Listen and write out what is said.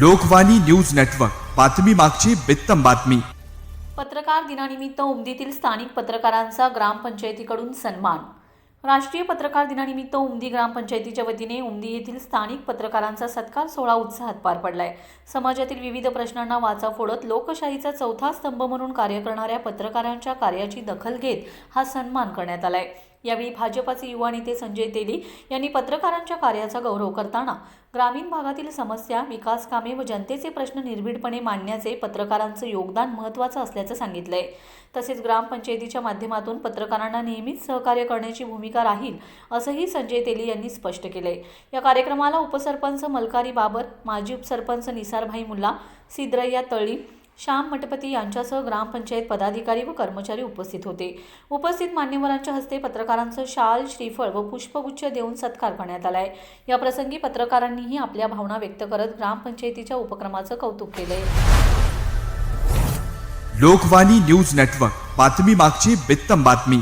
Lokvani news network बातमी मागची बित्तम बातमी. पत्रकार दिनानिमित्त उमदीतील स्थानिक पत्रकारांचा ग्रामपंचायतीकडून सन्मान. राष्ट्रीय पत्रकार दिनानिमित्त उमदी ग्रामपंचायतीच्या वतीने उमदी येथील स्थानिक पत्रकारांचा सत्कार सोहळा उत्साहात पार पडलाय. समाजातील विविध प्रश्नांना वाचा फोडत लोकशाहीचा चौथा स्तंभ म्हणून कार्य करणाऱ्या पत्रकारांच्या कार्याची दखल घेत हा सन्मान करण्यात आलाय. यावेळी भाजपाचे युवा नेते संजय तेली यांनी पत्रकारांच्या कार्याचा गौरव करताना ग्रामीण भागातील समस्या विकास कामे व जनतेचे प्रश्न निर्भीडपणे मांडण्याचे पत्रकारांचं योगदान महत्त्वाचं असल्याचं सांगितलंय. तसेच ग्रामपंचायतीच्या माध्यमातून पत्रकारांना नेहमीच सहकार्य करण्याची भूमिका राहील असंही संजय तेली यांनी स्पष्ट केलंय. या कार्यक्रमाला उपसरपंच मलकारी बाबर माजी उपसरपंच निसारभाई मुल्ला सिद्रय्या तळी श्याम मठपती यांच्यासह ग्रामपंचायत पदाधिकारी व कर्मचारी उपस्थित होते. उपस्थित मान्यवरांच्या हस्ते पत्रकारांचं शाल श्रीफळ व पुष्पगुच्छ देऊन सत्कार करण्यात आलाय. या प्रसंगी पत्रकारांनीही आपल्या भावना व्यक्त करत ग्रामपंचायतीच्या उपक्रमाचं कौतुक केलंय. Lokvani news network. बातमी मागची बित्तम बातमी.